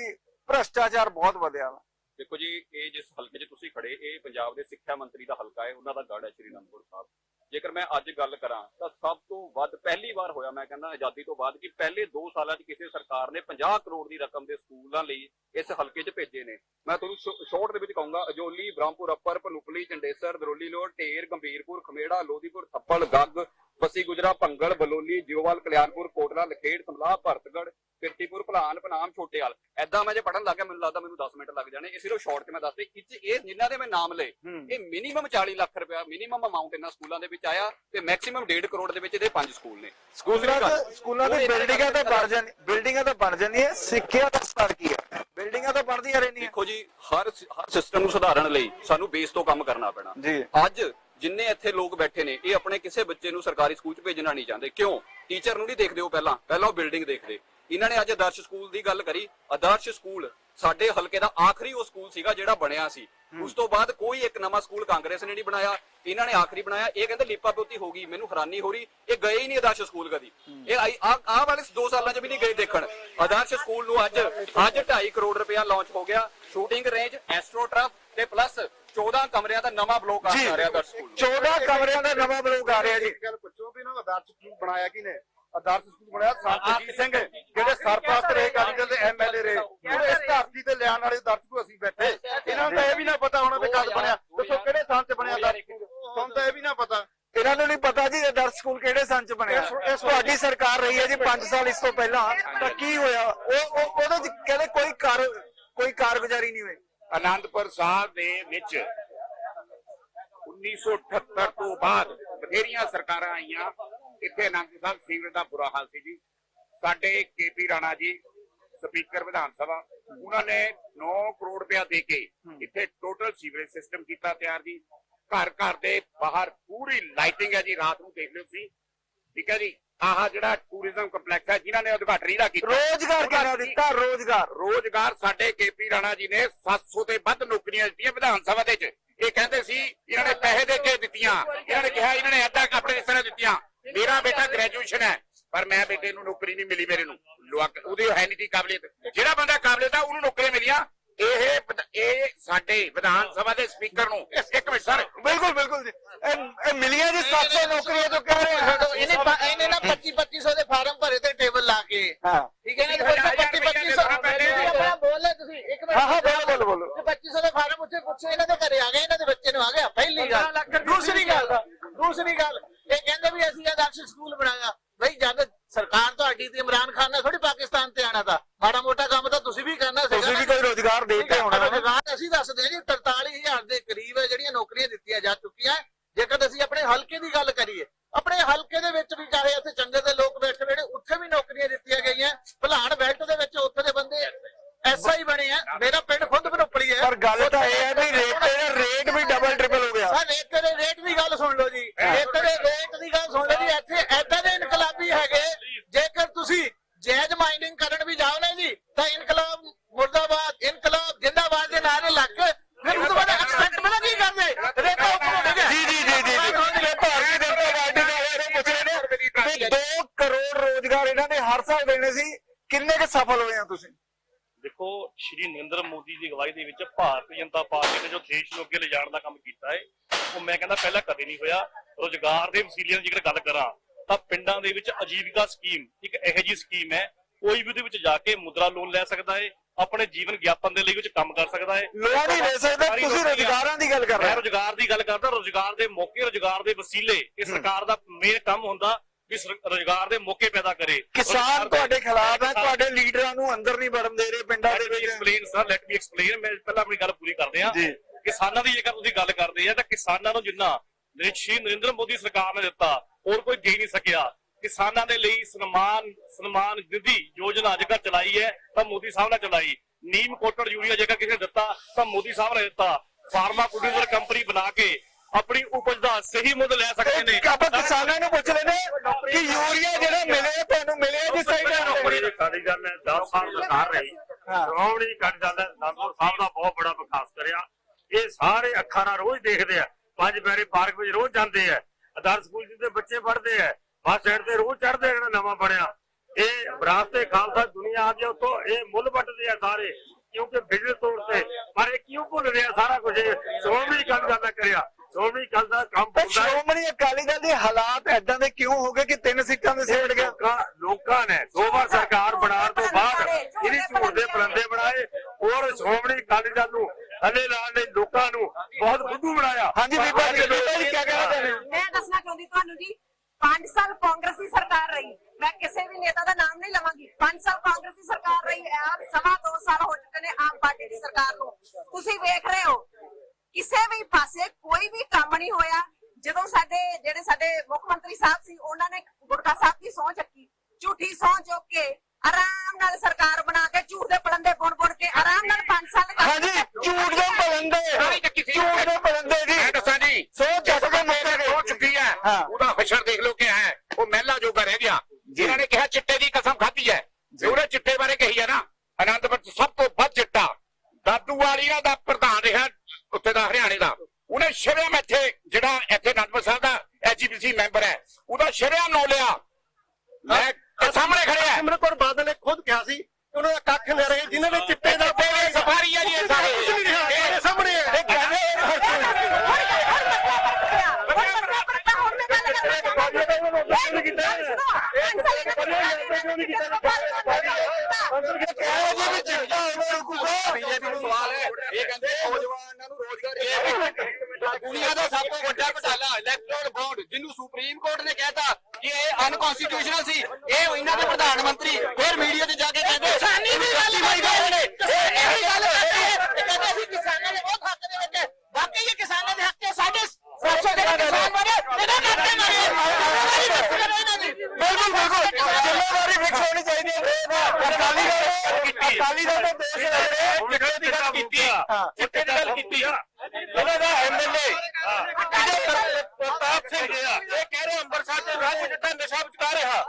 ਭ੍ਰਸ਼ਟਾਚਾਰ ਬਹੁਤ ਵਧਿਆ ਵਾ। ਦੇਖੋ ਜੀ, ਇਹ ਜਿਸ ਹਲਕੇ 'ਚ ਤੁਸੀਂ ਖੜੇ, ਇਹ ਪੰਜਾਬ ਦੇ ਸਿੱਖਿਆ ਮੰਤਰੀ ਦਾ ਹਲਕਾ ਹੈ, ਉਹਨਾਂ ਦਾ ਗੜ ਹੈ ਸ਼੍ਰੀ ਅਨੰਦਪੁਰ ਸਾਹਿਬ। ਜੇਕਰ ਮੈਂ ਅੱਜ ਗੱਲ ਕਰਾਂ, ਤਾਂ ਸਭ ਤੋਂ ਵੱਧ ਪਹਿਲੀ ਵਾਰ ਹੋਇਆ ਮੈਂ ਕਹਿੰਦਾ, ਆਜ਼ਾਦੀ ਤੋਂ ਬਾਅਦ ਕਿ ਪਹਿਲੇ 2 ਸਾਲਾਂ 'ਚ ਕਿਸੇ ਸਰਕਾਰ ਨੇ 50 ਕਰੋੜ ਦੀ ਰਕਮ ਦੇ ਸਕੂਲਾਂ ਲਈ ਇਸ ਹਲਕੇ 'ਚ ਭੇਜੇ ਨੇ। ਮੈਂ ਤੁਹਾਨੂੰ ਸ਼ੋਰਟ ਦੇ ਵਿੱਚ ਕਹੂੰਗਾ, ਅਜੋਲੀ, ਬ੍ਰਹਮਪੁਰ, ਅੱਪਰ ਪਨੂਪਲੀ ਚੰਡੇਸਰ, ਦਰੋਲੀ ਲੋੜ ਢੇਰ, ਗੰਭੀਰਪੁਰ, ਖਮੇੜਾ, ਲੋਧੀਪੁਰ, ਥੱਪੜ, ਗੱਗ ਬਸੀ ਗੁਜਰਾ ਭੰਗਲ ਬਲੋਲੀ ਜਿਉਵਾਲ ਕਲਿਆਣਪੁਰ ਕੋਟਲਾ ਲਖੇੜ ਸਮਲਾਹ ਭਰਤਗੜ ਕਿਰਤੀਪੁਰ ਭਲਾਨ ਪਨਾਮ ਛੋਟੇਵਾਲ ਐਦਾਂ ਮੈਂ ਜੇ ਪੜਨ ਲੱਗਾ ਮੈਨੂੰ ਲੱਗਦਾ ਮੈਨੂੰ 10 ਮਿੰਟ ਲੱਗ ਜਾਣੇ। ਇਹ ਸਿਰਫ ਸ਼ਾਰਟ 'ਚ ਮੈਂ ਦੱਸਦੇ 'ਚ ਇਹ ਜਿਨ੍ਹਾਂ ਦੇ ਮੈਂ ਨਾਮ ਲਏ ਇਹ ਮਿਨੀਮਮ 40 ਲੱਖ ਰੁਪਇਆ ਮਿਨੀਮਮ ਅਮਾਉਂਟ ਇਹਨਾਂ ਸਕੂਲਾਂ ਦੇ ਵਿੱਚ ਆਇਆ ਤੇ ਮੈਕਸਿਮਮ 1.5 ਕਰੋੜ ਦੇ ਵਿੱਚ ਇਹਦੇ ਪੰਜ ਸਕੂਲ ਨੇ। ਸਕੂਲਾਂ ਦੇ ਸਕੂਲਾਂ ਦੀ ਬਿਲਡਿੰਗਾਂ ਤਾਂ ਬਣ ਜਾਂਦੀ ਬਿਲਡਿੰਗਾਂ ਤਾਂ ਬਣ ਜਾਂਦੀਆਂ ਸਿੱਖਿਆ ਦਾ ਸਤਰ ਕੀ ਹੈ? ਬਿਲਡਿੰਗਾਂ ਤਾਂ ਬਣਦੀਆਂ ਰਹਿੰਦੀਆਂ ਦੇਖੋ ਜੀ ਹਰ ਹਰ ਸਿਸਟਮ ਨੂੰ ਸੁਧਾਰਨ ਲਈ ਸਾਨੂੰ ਬੇਸ ਤੋਂ ਕੰਮ ਕਰਨਾ ਪੈਣਾ। ਜੀ। ਅੱਜ ਜਿੰਨੇ ਇੱਥੇ ਲੋਕ ਬੈਠੇ ਨੇ ਇਹ ਆਪਣੇ ਕਿਸੇ ਬੱਚੇ ਨੂੰ ਸਰਕਾਰੀ ਸਕੂਲ 'ਚ ਭੇਜਣਾ ਨਹੀਂ ਚਾਹੁੰਦੇ। ਕਿਉਂ? ਟੀਚਰ ਨੂੰ ਨਹੀਂ ਦੇਖਦੇ ਉਹ ਪਹਿਲਾਂ। ਪਹਿਲਾਂ ਉਹ ਬਿਲਡਿੰਗ ਦੇਖਦੇ। ਇਹਨਾਂ ਨੇ ਅੱਜ ਆਦਰਸ਼ ਸਕੂਲ ਦੀ ਗੱਲ ਕਰੀ। ਆਦਰਸ਼ ਸਕੂਲ ਸਾਡੇ ਹਲਕੇ ਦਾ ਆਖਰੀ ਉਹ ਸਕੂਲ ਸੀਗਾ ਜਿਹੜਾ ਬਣਿਆ ਸੀ। ਉਸ ਤੋਂ ਬਾਅਦ ਕੋਈ ਇੱਕ ਨਵਾਂ ਸਕੂਲ ਕਾਂਗਰਸ ਨੇ ਨਹੀਂ ਬਣਾਇਆ। ਇਹਨਾਂ ਨੇ ਆਖਰੀ ਬਣਾਇਆ। ਇਹ ਕਹਿੰਦੇ ਲੀਪਾ ਪੋਤੀ ਹੋ ਗਈ ਮੈਨੂੰ ਹੈਰਾਨੀ ਹੋ ਰਹੀ। ਇਹ ਗਏ ਹੀ ਨਹੀਂ ਆਦਰਸ਼ ਸਕੂਲ ਕਦੀ। ਇਹ ਆ ਆਹ ਵਾਲੇ 2 ਸਾਲਾਂ 'ਚ ਵੀ ਨਹੀਂ ਗਏ ਦੇਖਣ। ਆਦਰਸ਼ ਸਕੂਲ ਨੂੰ ਅੱਜ ਅੱਜ 2.5 ਕਰੋੜ ਰੁਪਇਆ ਲਾਂਚ ਹੋ ਗਿਆ। ਸ਼ੂਟਿੰਗ ਰੇਂਜ ਐਸਟ੍ਰੋਟਰਫ ਤੇ ਪਲੱਸ 14 ਕਮਰਿਆਂ ਦਾ ਨਵਾਂ ਬਲੋਕ ਆ ਰਿਹਾ ਆਦਰਸ਼ 14 ਕਮਰਿਆਂ ਦਾ ਨਵਾਂ ਬਲੋਕ ਆ ਰਿਹਾ ਜੀ। ਗੱਲ ਪੁੱਛੋ ਵੀ ਇਹਨਾਂ ਦਾ ਆਦਰਸ਼ ਸਕੂਲ ਬਣਾਇਆ ਕਿਨੇ ਆਦਰਸ਼ ਸਕੂਲ ਬਣਾਇਆ ਸਰਪ੍ਰੀਤ ਸਿੰਘ ਜਿਹੜੇ ਸਰਪ੍ਰਸਤ ਰਹੇ ਅਕਾਲੀ ਦਲ ਦੇ ਐਮਐਲਏ ਰਹੇ। ਹੁਣ ਇਸ ਧਰਤੀ ਤੇ ਲਿਆਉਣ ਵਾਲੇ ਆਦਰਸ਼ ਸਕੂਲ ਅਸੀਂ ਬੈਠੇ। ਇਹਨਾਂ ਨੂੰ ਤਾਂ ਇਹ ਵੀ ਨਾ ਪਤਾ ਹੋਣਾ ਵੀ ਕਦ ਬਣਿਆ। ਦੱਸੋ ਕਿਹੜੇ ਸਾਲ ਚ ਬਣਿਆ ਆਦਰਸ਼ ਸਕੂਲ? ਤੁਹਾਨੂੰ ਤਾਂ ਇਹ ਵੀ ਨਾ ਪਤਾ। ਇਹਨਾਂ ਨੂੰ ਨਹੀਂ ਪਤਾ ਜੀ ਆਦਰਸ਼ ਸਕੂਲ ਕਿਹੜੇ ਸੰਨ ਚ ਬਣਿਆ। ਇਸ ਤੁਹਾਡੀ ਸਰਕਾਰ ਰਹੀ ਹੈ ਜੀ 5 ਸਾਲ ਇਸ ਤੋਂ ਪਹਿਲਾਂ। ਤਾਂ ਕੀ ਹੋਇਆ? ਉਹ ਉਹ- ਉਹਦੇ ਚ ਕਹਿੰਦੇ ਕੋਈ ਕਾਰ ਕੋਈ ਕਾਰਗੁਜ਼ਾਰੀ ਨਹੀਂ ਹੋਈ। ਆਨੰਦਪੁਰ ਸਾਹਿਬ ਦੇ ਵਿੱਚ 1978 ਤੋਂ ਬਾਅਦ ਬਥੇਰੀਆਂ ਸਰਕਾਰਾਂ ਆਈਆਂ। ਇੱਥੇ ਅਨੰਦਪੁਰ ਸਾਹਿਬ ਸੀਵਰੇਜ ਦਾ ਬੁਰਾ ਹਾਲ ਸੀ ਜੀ। ਸਾਡੇ ਕੇਪੀ ਰਾਣਾ ਜੀ ਸਪੀਕਰ ਵਿਧਾਨ ਸਭਾ ਉਹਨਾਂ ਨੇ 9 ਕਰੋੜ ਰੁਪਇਆ ਦੇ ਕੇ ਇੱਥੇ ਟੋਟਲ ਸੀਵਰੇਜ ਸਿਸਟਮ ਕੀਤਾ ਤਿਆਰ ਜੀ। ਘਰ ਘਰ ਦੇ ਬਾਹਰ ਪੂਰੀ ਲਾਈਟਿੰਗ ਹੈ ਜੀ ਰਾਤ ਨੂੰ ਦੇਖ ਲਿਓ ਤੁਸੀਂ। ਠੀਕ ਹੈ ਜੀ? ਆਹ ਜਿਹੜਾ ਟੂਰਿਜ਼ਮ ਕੰਪਲੈਕਸ ਹੈ ਜਿਨ੍ਹਾਂ ਨੇ ਉਦਘਾਟਨ ਦਾ ਕੀਤਾ। ਰੋਜ਼ਗਾਰ ਉਹਨਾਂ ਦਿੱਤਾ? ਰੋਜ਼ਗਾਰ। ਰੋਜ਼ਗਾਰ ਸਾਡੇ ਕੇਪੀ ਰਾਣਾ ਜੀ ਨੇ 700 ਤੇ ਵੱਧ ਨੌਕਰੀਆਂ ਦਿੱਤੀਆਂ ਵਿਧਾਨ ਸਭਾ ਦੇ ਵਿੱਚ। ਇਹ ਕਹਿੰਦੇ ਸੀ ਇਹਨਾਂ ਨੇ ਪੈਸੇ ਦੇ ਕੇ ਦਿੱਤੀਆਂ। ਇਹਨਾਂ ਨੇ ਕਿਹਾ ਇਹਨਾਂ ਨੇ ਏਦਾਂ ਆਪਣੇ ਇਸ ਤਰ੍ਹਾਂ ਦਿੱਤੀਆਂ। ਮੇਰਾ ਬੇਟਾ ਗ੍ਰੈਜੂਏਸ਼ਨ ਹੈ ਪਰ ਮੈਂ ਬੇਟੇ ਨੂੰ ਨੌਕਰੀ ਨਹੀਂ ਮਿਲੀ ਮੇਰੇ ਨੂੰ। ਉਹਦੀ ਹੈ ਨਹੀਂ ਦੀ ਕਾਬਲੀਅਤ। ਜਿਹੜਾ ਬੰਦਾ ਕਾਬਲੀਅਤ ਆ ਉਹਨੂੰ ਨੌਕਰੀਆਂ ਮਿਲੀਆਂ। ਇਹ ਇਹ ਸਾਡੇ ਵਿਧਾਨ ਸਭਾ ਦੇ ਸਪੀਕਰ ਨੂੰ। ਇੱਕ ਮਿੰਟ ਸਰ। ਬਿਲਕੁਲ ਬਿਲਕੁਲ ਜੀ। ਇਹ ਮਿਲੀਆਂ ਜੀ 700 ਨੌਕਰੀਆਂ ਜੋ ਕਹਿ ਰਹੇ ਇਹਨੇ ਇਹਨੇ ਨਾ 25 2500 ਦੇ ਫਾਰਮ ਭਰੇ ਤੇ ਟੇਬਲ ਲਾ ਕੇ। ਹਾਂ। ਠੀਕ ਹੈ ਨਾ 25 2500 ਆਪਣਾ ਬੋਲ ਲੈ ਤੁਸੀਂ। ਇੱਕ ਮਿੰਟ। ਹਾਂ, ਹਾਂ, ਬੋਲੋ, ਬੋਲੋ, ਬੋਲੋ। ਤੇ 2500 ਦੇ ਫਾਰਮ ਉੱਥੇ ਪੁੱਛੋ ਇਹਨਾਂ ਦੇ ਘਰੇ ਆ ਗਏ ਇਹਨਾਂ ਦੇ ਬੱਚੇ ਨੂੰ ਆ ਗਿਆ ਪਹਿਲੀ ਗੱਲ। ਦੂਸਰੀ ਗੱਲ ਦੂਸਰੀ ਗੱਲ ਇਹ ਕਹਿੰਦੇ ਵੀ ਅਸੀਂ ਆਦਰਸ਼ ਸਕੂਲ ਬਣਾਇਆ। ਬਈ ਜਦ ਸਰਕਾਰ ਤੁਹਾਡੀ ਤੇ ਇਮਰਾਨ ਖਾਨ ਨੇ ਥੋੜੀ ਪਾਕਿਸਤਾਨ ਤੇ ਜਾਣਾ ਤਾਂ ਮਾੜਾ ਮੋਟਾ ਕੰਮ ਤਾਂ ਤੁਸੀਂ ਵੀ ਕਰਨਾ ਸੀਗਾ ਤੁਸੀਂ ਵੀ ਕੋਈ ਰੋਜ਼ਗਾਰ ਦੇਤੇ ਹੋਣਾ। ਰੋਜ਼ਗਾਰ ਅਸੀਂ ਦੱਸਦੇ ਹਾਂ ਜੀ 43000 ਦੇ ਕਰੀਬ ਹੈ ਜਿਹੜੀਆਂ ਨੌਕਰੀਆਂ ਦਿੱਤੀਆਂ ਜਾ ਚੁੱਕੀਆਂ। ਜੇਕਰ ਅਸੀਂ ਆਪਣੇ ਹਲਕੇ ਦੀ ਗੱਲ ਕਰੀਏ ਆਪਣੇ ਹਲਕੇ ਦੇ ਵਿੱਚ ਵੀ ਚਾਹੇ ਇੱਥੇ ਚੰਗੇ ਦੇ ਲੋਕ ਬੈਠੇ ਨੇ ਉੱਥੇ ਵੀ ਨੌਕਰੀਆਂ ਦਿੱਤੀਆਂ ਗਈਆਂ। ਭਲਾਣ ਬੈਲਟ ਦੇ ਵਿੱਚ ਉੱਥੇ ਦੇ ਬੰਦੇ ਐਸਆਈ ਬਣੇ ਆ ਮੇਰਾ ਪਿੰਡ ਖੁਦ ਬਨੋਪਲੀ ਹੈ ਪਰ ਗੱਲ ਤਾਂ ਇਹ ਹੈ ਵੀ ਰੇਟ ਦਾ ਰੇਟ ਵੀ ਡਬਲ ਟ੍ਰਿਪਲ ਹੋ ਗਿਆ ਸਰ ਰੇਟ ਦੇ ਰੇਟ ਦੀ ਗੱਲ ਸੁਣ ਲਓ ਜੀ ਰੇਟ ਦੇ ਰੇਟ ਦੀ ਗੱਲ ਸੁਣ ਲਓ ਜੀ ਇੱਥੇ ਐਦਾਂ ਦੇ ਇਨਕਲਾਬੀ ਹੈਗੇ ਜੇਕਰ ਤੁਸੀਂ ਜਾਇਜ਼ ਮਾਈਨਿੰਗ ਕਰਨ ਵੀ ਜਾਓ ਨਾ ਜੀ ਤਾਂ ਇਨਕਲਾਬ ਮੁਰਦਾਬਾਦ ਇਨਕਲਾਬ ਜਿੰਦਾਬਾਦ ਦੇ ਨਾਰੇ ਲੱਗ ਕੇ ਫਿਰ ਉਸ ਤੋਂ ਬਾਅਦ ਐਕਸਪੈਕਟ ਪਤਾ ਕੀ ਕਰਦੇ ਰੇਟਾਂ ਉੱਪਰ ਉੱਡ ਜੀ ਜੀ ਜੀ ਜੀ ਜੀ ਇਹ ਭਾਰਤੀ ਜਨਤਾ ਪਾਰਟੀ ਦੇ ਇਹ ਪੁੱਛ ਰਹੇ ਨੇ ਵੀ 2 ਕਰੋੜ ਰੋਜ਼ਗਾਰ ਇਹਨਾਂ ਨੇ ਹਰ ਸਾਲ ਦੇਣੇ ਸੀ ਕਿੰਨੇ ਕੁ ਤੁਸੀਂ ਦੇਖੋ ਸ਼੍ਰੀ ਨਰਿੰਦਰ ਮੋਦੀ ਦੀ ਅਗਵਾਈ ਦੇ ਵਿੱਚ ਭਾਰਤੀ ਜਨਤਾ ਪਾਰਟੀ ਨੇ ਜੋ ਦੇਸ਼ ਨੂੰ ਅੱਗੇ ਲਿਜਾਣ ਦਾ ਕੰਮ ਕੀਤਾ ਹੈ ਉਹ ਮੈਂ ਕਹਿੰਦਾ ਪਹਿਲਾਂ ਕਦੇ ਨਹੀਂ ਹੋਇਆ। ਰੋਜ਼ਗਾਰ ਦੇ ਵਸੀਲਿਆਂ ਦੀ ਜੇਕਰ ਗੱਲ ਕਰਾਂ ਤਾਂ ਪਿੰਡਾਂ ਦੇ ਵਿੱਚ ਆਜੀਵਿਕਾ ਸਕੀਮ ਇੱਕ ਇਹੋ ਜਿਹੀ ਸਕੀਮ ਹੈ ਕੋਈ ਵੀ ਉਹਦੇ ਵਿੱਚ ਜਾ ਕੇ ਮੁਦਰਾ ਲੋਨ ਲੈ ਸਕਦਾ ਹੈ ਆਪਣੇ ਜੀਵਨ ਗਿਆਪਨ ਦੇ ਲਈ ਵਿੱਚ ਕੰਮ ਕਰ ਸਕਦਾ ਹੈ। ਲੋਨ ਹੀ ਲੈ ਸਕਦੇ ਤੁਸੀਂ ਰੋਜ਼ਗਾਰਾਂ ਦੀ ਗੱਲ ਕਰ ਰਹੇ ਹੋ। ਰੋਜ਼ਗਾਰ ਦੀ ਗੱਲ ਕਰਦਾ ਰੋਜ਼ਗਾਰ ਦੇ ਮੌਕੇ ਰੋਜ਼ਗਾਰ ਦੇ ਵਸੀਲੇ ਇਹ ਸਰਕਾਰ ਦਾ ਮੇਨ ਕੰਮ ਹੁੰਦਾ। ਵੀ ਰੋਜ਼ਗਾਰ ਦੇ ਮੌਕੇ ਪੈਦਾ ਕਰੇ। ਕਿਸਾਨ ਤੁਹਾਡੇ ਖਿਲਾਫ ਹੈ ਤੁਹਾਡੇ ਲੀਡਰਾਂ ਨੂੰ ਅੰਦਰ ਨਹੀਂ ਵੜਨ ਦੇ ਰਹੇ ਪਿੰਡਾਂ ਦੇ ਵਿੱਚ। Explain sir let me explain ਮੈਂ ਪਹਿਲਾਂ ਆਪਣੀ ਗੱਲ ਪੂਰੀ ਕਰਦੇ ਆ ਜੀ। ਕਿਸਾਨਾਂ ਦੀ ਜੇਕਰ ਤੁਸੀਂ ਗੱਲ ਕਰਦੇ ਆ ਤਾਂ ਕਿਸਾਨਾਂ ਨੂੰ ਜਿੰਨਾ ਸ਼੍ਰੀ ਨਰਿੰਦਰ ਮੋਦੀ ਸਰਕਾਰ ਨੇ ਦਿੱਤਾ ਹੋਰ ਕੋਈ ਦੇ ਨਹੀਂ ਸਕਿਆ। ਕਿਸਾਨਾਂ ਦੇ ਲਈ ਸਨਮਾਨ ਸਨਮਾਨ ਨਿਧੀ ਯੋਜਨਾ ਜੇਕਰ ਚਲਾਈ ਹੈ ਤਾਂ ਮੋਦੀ ਸਾਹਿਬ ਨੇ ਚਲਾਈ। ਨੀਮ ਕੋਟਡ ਯੂਰੀਆ ਜੇਕਰ ਕਿਸੇ ਨੇ ਦਿੱਤਾ ਤਾਂ ਮੋਦੀ ਸਾਹਿਬ ਨੇ ਦਿੱਤਾ। ਫਾਰਮਾ ਪ੍ਰੋਡਿਊਸਰ ਕੰਪਨੀ ਬਣਾ ਕੇ ਆਪਣੀ ਉਪਜ ਦਾ ਸਹੀ ਮੁੱਲ ਲੈ ਸਕਦੇ ਨੇ। ਆਪਾਂ ਕਿਸਾਨਾਂ ਨੂੰ ਪੁੱਛ ਨੇ ਕਿ ਯੂਰੀਆ ਜਿਹੜਾ ਮਿਲੇ ਤੁਹਾਨੂੰ ਮਿਲਿਆ ਜਿਸ ਸਹੀ ਨੌਕਰੀ ਟਾਈਮ ਦੀ ਅਕਾਲੀ ਦਲ ਨੇ 10 ਸਾਲ ਸਰਕਾਰ ਰਹੀ। ਹਾਂ। ਸ਼੍ਰੋਮਣੀ ਅਕਾਲੀ ਦਲ ਨੇ ਸਾਹਿਬ ਦਾ ਬਹੁਤ ਬੜਾ ਵਿਕਾਸ ਕਰਿਆ। ਇਹ ਸਾਰੇ ਅੱਖਾਂ ਨਾਲ ਰੋਜ਼ ਦੇਖਦੇ ਆ। ਪੰਜ ਪਿਆਰੇ ਪਾਰਕ ਵਿੱਚ ਰੋਜ਼ ਜਾਂਦੇ ਆ। ਆਦਰਸ਼ ਸਕੂਲ ਦੇ ਬੱਚੇ ਪੜ੍ਹਦੇ ਆ ਬੱਸ ਸਟੈਂਡ ਤੇ ਰੋਜ਼ ਚੜ੍ਹਦੇ ਆ ਜਿਹੜਾ ਨਵਾਂ ਬਣਿਆ। ਇਹ ਵਿਰਾਸਤੇ ਖਾਲਸਾ ਦੁਨੀਆ ਆ ਗਿਆ ਉਤੋਂ ਇਹ ਮੁੱਲ ਵੱਟਦੇ ਆ ਸਾਰੇ ਕਿਉਂਕਿ ਬਿਜ਼ਨਸ ਤੌਰ ਤੇ ਪਰ ਇਹ ਕਿਉਂ ਭੁੱਲ ਰਿਹਾ ਸਾਰਾ ਕੁਝ ਸ਼੍ਰੋਮਣੀ ਅਕਾਲੀ ਦਲ ਨੇ ਕਰਿਆ। ਸ਼੍ਰੋਮਣੀ ਅਕਾਲੀ ਦਲ ਕੰਮ ਪਰ ਹੁੰਦਾ ਹੈ ਸ਼੍ਰੋਮਣੀ ਅਕਾਲੀ ਦਲ ਦੇ ਹਾਲਾਤ ਐਦਾਂ ਦੇ ਕਿਉਂ ਹੋ ਗਏ ਕਿ ਤਿੰਨ ਸੀਟਾਂ ਦੇ ਸਿਰ ਗਿਆ? ਲੋਕਾਂ ਲੋਕਾਂ ਨੇ ਦੋ ਵਾਰ ਸਰਕਾਰ ਬਣਾਉਣ ਤੋਂ ਬਾਅਦ ਇਹਦੀ ਝੂਠ ਦੇ ਪਰੰਦੇ ਬਣਾਏ ਔਰ ਸ਼੍ਰੋਮਣੀ ਅਕਾਲੀ ਦਲ ਨੂੰ ਥੱਲੇ ਲਾਉਣ ਲਈ ਲੋਕਾਂ ਨੂੰ ਬਹੁਤ ਬੁੱਧੂ ਬਣਾਇਆ। ਹਾਂਜੀ ਬੀਬਾ ਜੀ ਬੀਬਾ ਜੀ ਕੀ ਕਹਿਣਾ ਚਾਹੁੰਦੇ ਹੋ? ਮੈਂ ਦੱਸਣਾ ਚਾਹੁੰਦੀ ਤੁਹਾਨੂੰ ਜੀ 5 ਸਾਲ ਕਾਂਗਰਸੀ ਸਰਕਾਰ ਰਹੀ। ਮੈਂ ਕਿਸੇ ਵੀ ਨੇਤਾ ਦਾ ਨਾਮ ਨਹੀਂ ਲਵਾਂਗੀ। 5 ਸਾਲ ਕਾਂਗਰਸੀ ਸਰਕਾਰ ਰਹੀ ਹੈ ਆਪ ਸਵਾ 2 ਸਾਲ ਹੋ ਚੁੱਕੇ ਨੇ ਆਮ ਪਾਰਟੀ ਦੀ ਸਰਕਾਰ ਨੂੰ। ਤੁਸੀਂ ਵੇਖ ਰਹੇ ਹੋ ਕਿਸੇ ਵੀ ਪਾਸੇ ਕੋਈ ਵੀ ਕੰਮ ਨਹੀਂ ਹੋਇਆ। ਜਦੋਂ ਸਾਡੇ ਜਿਹੜੇ ਸਾਡੇ ਮੁੱਖ ਮੰਤਰੀ ਸਾਹਿਬ ਸੀ ਉਹਨਾਂ ਨੇ ਗੁਟਕਾ ਸਾਹਿਬ ਦੀ ਸਹੁੰ ਚੱਕੀ। ਝੂਠੀ ਸਹੁੰ ਚੁੱਕ ਕੇ ਆਰਾਮ ਨਾਲ ਸਰਕਾਰ ਬਣਾ ਕੇ ਝੂਠ ਦੇ ਪਲੰਦੇ ਬੁਣ ਬੁਣ ਕੇ ਆਰਾਮ ਨਾਲ 5 ਸਾਲ ਹਾਂਜੀ ਝੂਠ ਦੇ ਪਲੰਦੇ। ਝੂਠ ਦੇ ਪਲੰਦੇ ਜੀ। ਮੈਂ ਦੱਸਾਂ ਜੀ ਸੋ ਚੱਕ ਕੇ ਮੁੱਕ ਗਏ। ਹੋ ਚੁੱਕੀ ਹੈ ਹਾਂ। ਉਹਦਾ ਹਸ਼ਰ ਦੇਖ ਲਓ ਕਿ ਹੈ ਉਹ ਮਹਿਲਾ ਜੋਗਾ ਰਹਿ ਗਿਆ ਜਿਨ੍ਹਾਂ ਨੇ ਕਿਹਾ ਚਿੱਟੇ ਦੀ ਕਸਮ ਖਾਧੀ ਹੈ ਤੇ ਉਹਨੇ ਚਿੱਟੇ ਬਾਰੇ ਕਹੀ ਹੈ ਨਾ ਅਨੰਦਪੁਰ ਚ ਸਭ ਤੋਂ ਵੱਧ ਚਿੱਟਾ ਦਾਦੂ ਵਾਲੀਆ ਦਾ ਪ੍ਰਧਾਨ ਰਿਹਾ ਉੱਥੇ ਦਾ ਹਰਿਆਣੇ ਦਾ ਉਹਨੇ ਸ਼ਰਿਆਮ ਇੱਥੇ ਜਿਹੜਾ ਇੱਥੇ ਅਨੰਦਪੁਰ ਸਾਹਿਬ ਦਾ ਐਜੀਪੀਸੀ ਮੈਂਬਰ ਹੈ ਉਹਦਾ ਸ਼ਰਿਆਮ ਨੌ ਲਿਆ ਮੈਂ ਇਹ ਸਾਹਮਣੇ ਖੜਿਆ ਹੈ। ਸਿਮਰਨ ਕੌਰ ਬਾਦਲ ਨੇ ਖੁਦ ਕਿਹਾ ਸੀ ਕਿ ਉਹਨਾਂ ਦਾ ਕੱਖ ਨਾ ਰਹੇ ਜਿਨ੍ਹਾਂ ਨੇ ਚਿੱਟੇ ਦਾ ਚਿੱਟੇ ਦੀ ਸਫਾਰੀ ਹੈ ਜੀ ਇਹ ਸਾਰੇ ਕੁਝ ਨਹੀਂ ਰਿਹਾ ਮੇਰੇ ਸਾਹਮਣੇ ਹੈ ਇਹ ਕਹਿੰਦੇ ਬੀਜੇਪੀ ਨੂੰ ਸਵਾਲ ਹੈ ਇਹ ਕਹਿੰਦੇ ਨੌਜਵਾਨਾਂ ਨੂੰ ਰੋਜ਼ਗਾਰ ਦੁਨੀਆ ਦਾ ਸਭ ਤੋਂ ਵੱਡਾ ਘਟਾਲਾ ਇਲੈਕਟ੍ਰੋਨ ਬੌਂਡ ਜਿਹਨੂੰ ਸੁਪਰੀਮ ਕੋਰਟ ਨੇ ਕਹਿਤਾ ਕਿ ਇਹ ਅਨਕਨਸਟੀਟਿਊਸ਼ਨਲ ਸੀ ਇਹ ਇਹਨਾਂ ਦੇ ਪ੍ਰਧਾਨ ਮੰਤਰੀ ਫਿਰ ਮੀਡੀਆ ਤੇ ਜਾ ਕੇ ਕਹਿੰਦੇ ਕਿਸਾਨੀ ਦੀ ਗੱਲ ਕਰਦੇ ਨੇ ਇਹ ਇਹੀ ਗੱਲ ਕਰਦੇ ਇਹ ਕਹਿੰਦੇ ਅਸੀਂ ਕਿਸਾਨਾਂ ਦੇ ਬਹੁਤ ਹੱਕ ਦੇ ਵਿੱਚ ਹੈ। ਵਾਕਈ ਇਹ ਕਿਸਾਨਾਂ ਦੇ ਹੱਕ ਤੇ ਸਾਡੇ 700 ਜਿਹੜੇ ਕਿਸਾਨ ਮਰੇ ਇਹਦਾ ਕਰਕੇ ਮਰੇ ਬਿਲਕੁਲ ਬਿਲਕੁਲ ਜ਼ਿੰਮੇਵਾਰੀ ਫਿਕਸ ਹੋਣੀ ਚਾਹੀਦੀ ਹੈ ਅਕਾਲੀ ਦਲ ਅਕਾਲੀ ਦਲ ਦੇ ਦੇਸ਼ ਰਹੇ ਚਿੱਟੇ ਦੀ ਗੱਲ ਕੀਤੀ ਹਾਂ ਚਿੱਟੇ ਦੀ ਗੱਲ ਕੀਤੀ ਆ ਇਹਨਾਂ ਦਾ ਐਮਐਲਏ ਵਿਜੇ ਪ੍ਰਤਾਪ ਸਿੰਘ ਗਿਆ ਇਹ ਕਹਿ ਰਹੇ ਅੰਮ੍ਰਿਤਸਰ ਦੇ ਰਾਜ ਜਿੱਦਾਂ ਨਸ਼ਾ ਵਿਚਕਾਰ ਰਿਹਾ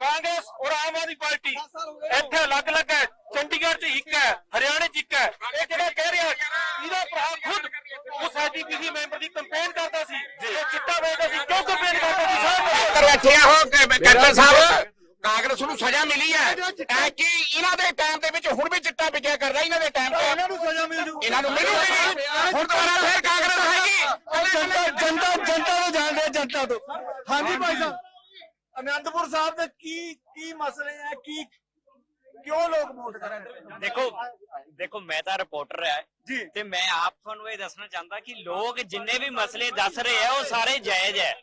ਕਾਂਗਰਸ ਔਰ ਆਮ ਆਦਮੀ ਪਾਰਟੀ ਇੱਥੇ ਅਲੱਗ-ਅਲੱਗ ਹੈ ਚੰਡੀਗੜ੍ਹ 'ਚ ਇੱਕ ਹੈ ਹਰਿਆਣੇ 'ਚ ਇੱਕ ਹੈ ਇਹ ਜਿਹੜਾ ਕਹਿ ਰਿਹਾ ਇਹਦਾ ਭਰਾ ਖੁਦ ਉਸ ਐਜੀਪੀਸੀ ਮੈਂਬਰ ਦੀ ਕੰਪੇਨ ਕਰਦਾ ਸੀ ਇਹ ਚਿੱਟਾ ਵੇਚਦਾ ਸੀ ਕਿਉਂ ਕੰਪੇਨ ਕਰਦਾ ਸੀ? ਸਾਹਿਬ ਕਰ ਬੈਠੇ ਆ ਹੋ ਕੈਪਟਨ ਸਾਹਿਬ ਕਾਂਗਰਸ ਨੂੰ ਸਜ਼ਾ ਮਿਲੀ ਹੈ। ਐ ਕਿ ਇਹਨਾਂ ਦੇ ਟਾਈਮ ਦੇ ਵਿੱਚ ਹੁਣ ਵੀ ਚਿੱਟਾ ਵਿਕਿਆ ਕਰਦਾ ਇਹਨਾਂ ਦੇ ਟਾਈਮ ਤੇ ਇਹਨਾਂ ਨੂੰ ਸਜ਼ਾ ਮਿਲ ਜੂ। ਇਹਨਾਂ ਨੂੰ ਮਿਲੂਗੀ ਹੁਣ ਦੁਬਾਰਾ ਫੇਰ ਕਾਂਗਰਸ ਆਏਗੀ ਜਨਤਾ ਜਨਤਾ ਜਨਤਾ ਤੋਂ ਜਾਣਦੇ ਆ, ਜਨਤਾ ਤੋਂ। ਹਾਂਜੀ ਭਾਈ ਸਾਹਿਬ ਅਨੰਦਪੁਰ ਸਾਹਿਬ ਦੇ ਕੀ ਕੀ ਮਸਲੇ ਆ? ਕੀ ਕਿਉਂ ਲੋਕ ਵੋਟ ਕਰਨ ਦੇਖੋ ਦੇਖੋ ਮੈਂ ਤਾਂ ਰਿਪੋਰਟਰ ਹੈ ਜੀ। ਤੇ ਮੈਂ ਆਪ ਤੁਹਾਨੂੰ ਇਹ ਦੱਸਣਾ ਚਾਹੁੰਦਾ ਕਿ ਲੋਕ ਜਿੰਨੇ ਵੀ ਮਸਲੇ ਦੱਸ ਰਹੇ ਆ ਉਹ ਸਾਰੇ ਜਾਇਜ਼ ਹੈ।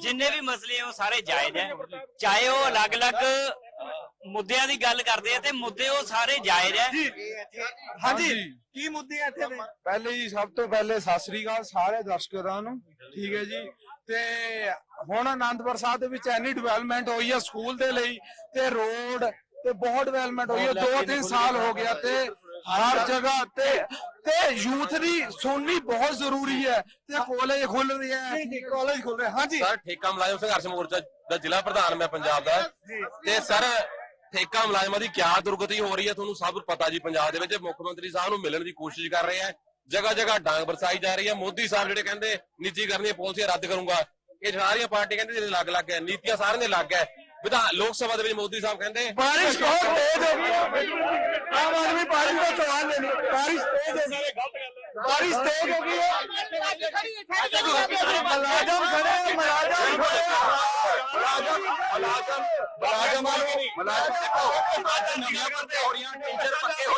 ਜਿੰਨੇ ਵੀ ਮਸਲੇ ਆ ਉਹ ਸਾਰੇ ਜਾਇਜ਼ ਹੈ। ਚਾਹੇ ਉਹ ਅਲੱਗ-ਅਲੱਗ ਮੁੱਦਿਆਂ ਦੀ ਗੱਲ ਕਰਦੇ ਆ ਤੇ ਮੁੱਦੇ ਉਹ ਸਾਰੇ ਜਾਇਜ਼ ਹੈ। ਹਾਂਜੀ। ਕੀ ਮੁੱਦੇ ਆ ਇੱਥੇ? ਦੇ ਪਹਿਲੇ ਜੀ ਸਭ ਤੋਂ ਪਹਿਲੇ ਸਤਿ ਸ੍ਰੀ ਅਕਾਲ ਸਾਰੇ ਦਰਸ਼ਕਾਂ ਨੂੰ। ਠੀਕ ਹੈ ਜੀ। ਤੇ ਹੁਣ ਆਨੰਦਪੁਰ ਸਾਹਿਬ ਦੇ ਵਿੱਚ ਐਨੀ ਡਿਵੈਲਪਮੈਂਟ ਹੋਈ ਹੈ ਸਕੂਲ ਦੇ ਲਈ ਤੇ ਰੋਡ ਤੇ ਬਹੁਤ ਡਿਵੈਲਪਮੈਂਟ ਹੋਈ ਹੈ। ਦੋ ਤਿੰਨ ਸਾਲ ਹੋ ਗਿਆ ਤੇ ਹਰ ਜਗ੍ਹਾ ਤੇ ਤੇ ਯੂਥ ਦੀ ਸੁਣਨੀ ਬਹੁਤ ਜ਼ਰੂਰੀ ਹੈ। ਤੇ ਕਾਲਜ ਖੁੱਲ ਰਹੇ ਹੈ। ਕਾਲਜ ਖੁੱਲ ਰਹੇ। ਹਾਂਜੀ। ਸਰ ਠੇਕਾ ਮੁਲਾਜ਼ਮ ਸੰਘਰਸ਼ ਮੋਰਚਾ ਦਾ ਜ਼ਿਲ੍ਹਾ ਪ੍ਰਧਾਨ ਮੈਂ ਪੰਜਾਬ ਦਾ। ਤੇ ਸਰ ਠੇਕਾ ਮੁਲਾਜ਼ਮਾਂ ਦੀ ਕਿਆ ਦੁਰਗਤੀ ਹੋ ਰਹੀ ਹੈ? ਤੁਹਾਨੂੰ ਸਭ ਪਤਾ ਜੀ ਪੰਜਾਬ ਦੇ ਵਿੱਚ ਮੁੱਖ ਮੰਤਰੀ ਸਾਹਿਬ ਨੂੰ ਮਿਲਣ ਦੀ ਕੋਸ਼ਿਸ਼ ਕਰ ਰਹੇ ਆ ਜਗ੍ਹਾ ਜਗ੍ਹਾ ਡਾਂਗ ਬਰਸਾਈ ਜਾ ਰਹੀ ਹੈ। ਮੋਦੀ ਸਾਹਿਬ ਜਿਹੜੇ ਕਹਿੰਦੇ ਨਿੱਜੀਕਰਨ ਦੀਆਂ ਪਾਲਿਸੀਆਂ ਰੱਦ ਕਰੂੰਗਾ। ਇਹ ਸਾਰੀਆਂ ਪਾਰਟੀਆਂ ਕਹਿੰਦੇ ਜਿਹੜੇ ਲੱਗ ਲੱਗ ਹੈ ਨੀਤੀਆਂ ਸਾਰਿਆਂ ਦੇ ਲੱਗ ਹੈ। ਵਿਧਾਨ ਲੋਕ ਸਭਾ ਦੇ ਵਿੱਚ ਮੋਦੀ ਸਾਹਿਬ ਕਹਿੰਦੇ ਬਾਰਿਸ਼ ਬਹੁਤ ਤੇਜ਼ ਹੋ ਗਈ ਹੈ ਆਮ ਆਦਮੀ ਪਾਰਟੀ ਦਾ ਸਵਾਲ ਲੈਣੀ ਬਾਰਿਸ਼ ਤੇਜ਼ ਹੋ ਗਈ। ਹੈ। ਬਾਰਿਸ਼ ਤੇਜ਼ ਹੋ ਗਈ ਹੈ। ਮਲਾਜਮ ਖੜੇ ਹੈ, ਮਲਾਜਮ ਖੜੇ। ਮੁਲਾਜ਼ਮ ਮੁਲਾਜ਼ਮ। ਮੁਲਾਜ਼ਮ ਮੁਲਾਜ਼ਮ। ਅੱਜ ਨਵੀਆਂ ਭਰਤੀਆਂ ਹੋ ਰਹੀਆਂ ਟੀਚਰ ਪੱਕੇ ਹੋ